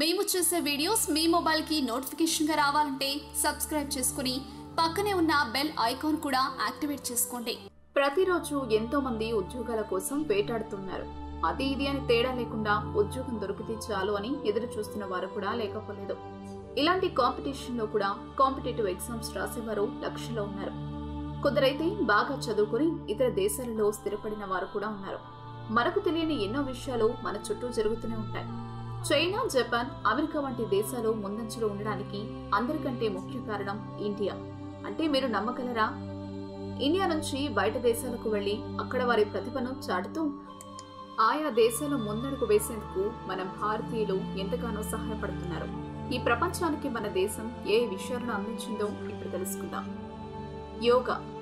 మేము చేసే వీడియోస్ మీ మొబైల్కి నోటిఫికేషన్గా రావాలంటే సబ్స్క్రైబ్ చేసుకుని పక్కనే ఉన్న బెల్ ఐకాన్ కూడా యాక్టివేట్ చేసుకోండి. ప్రతిరోజు ఎంతో మంది ఉద్యోగాల కోసం వేటాడుతున్నారు. అది ఇది అని తేడా లేకుండా ఉద్యోగం దొరికితే చాలు అని ఎదురు చూస్తున్న వారు కూడా లేకపోలేదు. ఇలాంటి కాంపిటీషన్లో కూడా కాంపిటేటివ్ ఎగ్జామ్స్ రాసేవారు లక్షలో ఉన్నారు. కొందరైతే బాగా చదువుకుని ఇతర దేశాలలో స్థిరపడిన వారు కూడా ఉన్నారు. మనకు తెలియని ఎన్నో విషయాలు మన చుట్టూ జరుగుతూనే ఉంటాయి. చైనా జపాన్ అమెరికా వంటి దేశాలు ముందంజలో ఉండడానికి అందరికంటే ముఖ్య కారణం ఇండియా. అంటే మీరు నమ్మగలరా? ఇండియా నుంచి బయట దేశాలకు వెళ్ళి అక్కడ వారి ప్రతిభను చాటుతూ ఆయా దేశాల ముందడుగు వేసేందుకు మనం భారతీయులు ఎంతగానో సహాయపడుతున్నారు. ఈ ప్రపంచానికి మన దేశం ఏ విషయాలను అందించిందో ఇప్పుడు తెలుసుకుందాం. యోగా.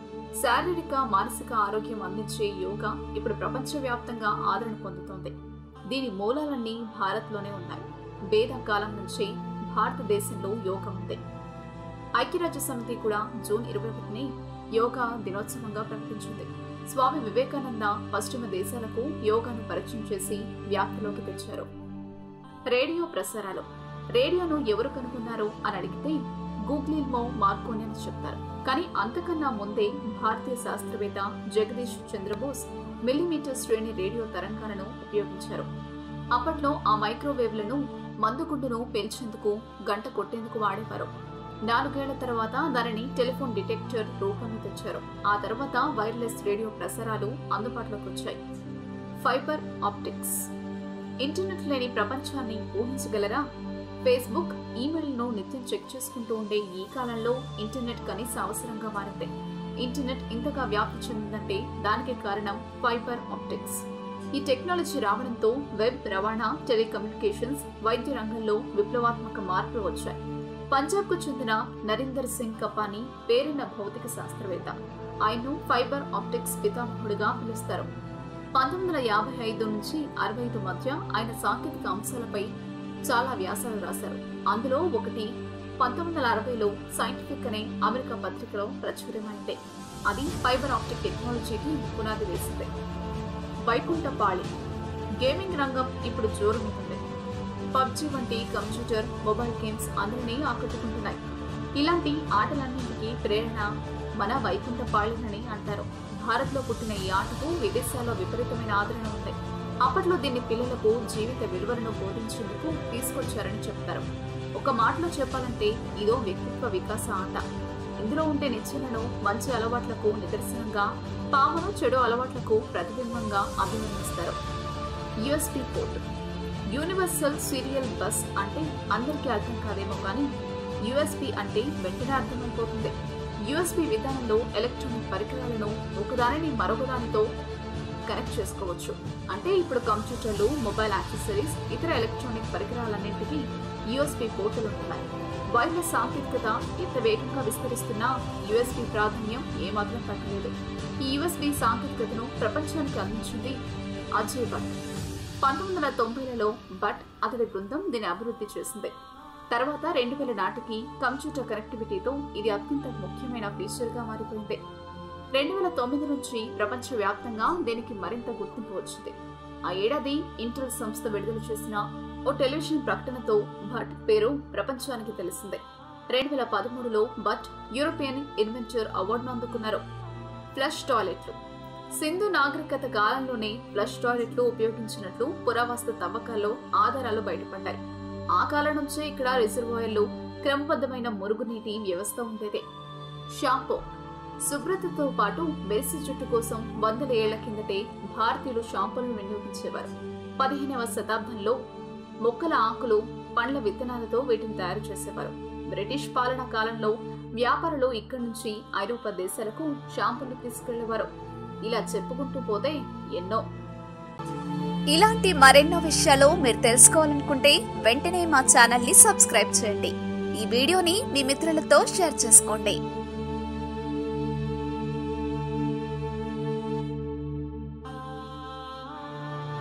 శారీరక మానసిక ఆరోగ్యం అందించే యోగా ఇప్పుడు ప్రపంచవ్యాప్తంగా ఆదరణ పొందుతోంది. దీని మూలాలన్నీ భారత్లోనే ఉన్నాయి. వేద కాలం నుంచి భారతదేశంలో యోగా ఉంది. ఐక్యరాజ్య సమితి కూడా జూన్ ఇరవై ఒకటిని యోగా దినోత్సవంగా ప్రకటించింది. స్వామి వివేకానంద పశ్చిమ దేశాలకు యోగాను పరిచయం చేసి వ్యాప్తిలోకి తెచ్చారు. రేడియో ప్రసారాలు. రేడియోను ఎవరు కనుగొన్నారు అని అడిగితే గూగ్లీల్మో మార్కోని అని చెప్తారు. కానీ అంతకన్నా ముందే భారతీయ శాస్త్రవేత్త జగదీష్ చంద్రబోస్ మిల్లీమీటర్ శ్రేణి రేడియో తరంగాలను ఉపయోగించారు. అప్పట్లో ఆ మైక్రోవేవ్లను మందుగుండును పేల్చేందుకు గంట కొట్టేందుకు వాడేవారు. నాలుగేళ్ళ తర్వాత దానిని టెలిఫోన్ డిటెక్టర్ రూపంలో తెచ్చారు. ఆ తర్వాత వైర్లెస్ రేడియో ప్రసారాలు అందుబాటులోకి వచ్చాయి. Fibre optics. ఇంటర్నెట్ లేని ప్రపంచాన్ని ఊహించగలరా? ఫేస్బుక్ ఈమెయిల్ను నిత్యం చెక్ చేసుకుంటూ ఉండే ఈ కాలంలో ఇంటర్నెట్ కనీస అవసరంగా మారింది. ఇంటర్నెట్ ఇంతగా వ్యాప్తి చెందిందంటే దానికి కారణం ఫైబర్ ఆప్టిక్స్. ఈ టెక్నాలజీ రావడంతో వెబ్ రవాణా టెలికమ్యూనికేషన్స్ వైద్య రంగంలో విప్లవాత్మక మార్పులు వచ్చాయి. పంజాబ్కు చెందిన నరేందర్ సింగ్ కపాని పేరిన భౌతిక శాస్త్రవేత్త. ఆయన్ను ఫైబర్ ఆప్టిక్స్ పితామహుడిగా పిలుస్తారు. పంతొమ్మిది వందల యాభై ఐదు నుంచి అరవై ఐదు మధ్య ఆయన సాంకేతిక అంశాలపై చాలా వ్యాసాలు రాశారు. అందులో ఒకటి పంతొమ్మిది వందల అరవైలో సైంటిఫిక్ అనే అమెరికా పత్రికలో ప్రచురమైంది. అది ఫైబర్ ఆప్టిక్ టెక్నాలజీకి పునాది వేసింది. వైకుంఠపాళి. గేమింగ్ రంగం ఇప్పుడు జోరుముంది పబ్జి వంటి కంప్యూటర్ మొబైల్ గేమ్స్ అందరినీ ఆకట్టుకుంటున్నాయి. ఇలాంటి ఆటలన్నింటికీ ప్రేరణ మన వైకుంఠపాళినని అంటారు. భారత్లో పుట్టిన ఈ ఆటకు విదేశాల్లో విపరీతమైన ఆదరణ ఉంది. అప్పట్లో దీన్ని పిల్లలకు జీవిత విలువలను బోధించేందుకు తీసుకొచ్చారని చెప్తారు. ఒక మాటలో చెప్పాలంటే ఇదో వ్యక్తిత్వ వికాస ఆట. ఇందులో ఉండే నిచ్చెనను మంచి అలవాట్లకు నిదర్శనంగా పామును చెడు అలవాట్లకు ప్రతిబింబంగా అభినందిస్తారు. USB port universal serial bus అంటే అందరికీ అర్థం కాదేమో కానీ యుఎస్పి అంటే వెంటనే అర్థమైపోతుంది. యుఎస్పి విధానంలో ఎలక్ట్రానిక్ పరికరాలను ఒకదానిని మరొకదానితో కనెక్ట్ చేసుకోవచ్చు. అంటే ఇప్పుడు కంప్యూటర్లు మొబైల్ యాక్సెసరీస్ ఇతర ఎలక్ట్రానిక్ పరికరాలన్నింటికీ యూఎస్బి పోర్టులు ఉన్నాయి వైర్లెస్ సాంకేతికత ఎంత వేగంగా విస్తరిస్తున్నా యుఎస్బి ప్రాధాన్యం ఏమాత్రం తగ్గలేదు. ఈ యుఎస్బి సాంకేతికతను ప్రపంచానికి అందించింది అజయ్ భట్. పంతొమ్మిది వందల తొంభైలలో భట్ అతడి బృందం దీన్ని అభివృద్ధి చేసింది. తర్వాత రెండు వేల నాటికి కంప్యూటర్ కనెక్టివిటీతో ఇది అత్యంత ముఖ్యమైన ఫీచర్గా మారిపోయింది. రెండు వేల తొమ్మిది నుంచి ప్రపంచవ్యాప్తంగా దీనికి మరింత గుర్తింపు వచ్చింది. ఆ ఏడాది ఇంటర్ సంస్థ విడుదల చేసిన ఓ టెలివిజన్ ప్రకటనతో భట్ పేరు ప్రపంచానికి తెలిసిందే. రెండు వేల పదమూడులో భట్ యూరోపియన్ ఇన్వెంచర్ అవార్డును అందుకున్నారు. ఫ్లష్ టాయిలెట్లు. సింధు నాగరికత కాలంలోనే ఫ్లష్ టాయిలెట్లు ఉపయోగించినట్లు పురావస్తు తవ్వకాల్లో ఆధారాలు బయటపడ్డాయి. ఆ కాలం నుంచే ఇక్కడ రిజర్వాయర్లు క్రమబద్ధమైన మురుగునీటి వ్యవస్థ ఉండేదే. షాంపూ. శుభ్రతతో పాటు మెరిసి జుట్టు కోసం వందల ఏళ్ళ కిందటే భారతీయులు షాంపులను వినియోగించేవారు. పదిహేనవ శతాబ్దంలో మొక్కల ఆకులు పండ్ల విత్తనాలతో వీటిని తయారు చేసేవారు. బ్రిటిష్ పాలన కాలంలో వ్యాపారులు ఇక్కడి నుంచి ఐరోపా దేశాలకు షాంపూలు తీసుకెళ్ళేవారు. ఇలా చెప్పుకుంటూ పోతే ఎన్నో. ఇలాంటి మరెన్నో విషయాలు మీరు తెలుసుకోవాలనుకుంటే వెంటనే మా ఛానల్ని సబ్స్క్రైబ్ చేయండి. ఈ వీడియోని మీ మిత్రులతో షేర్ చేసుకోండి.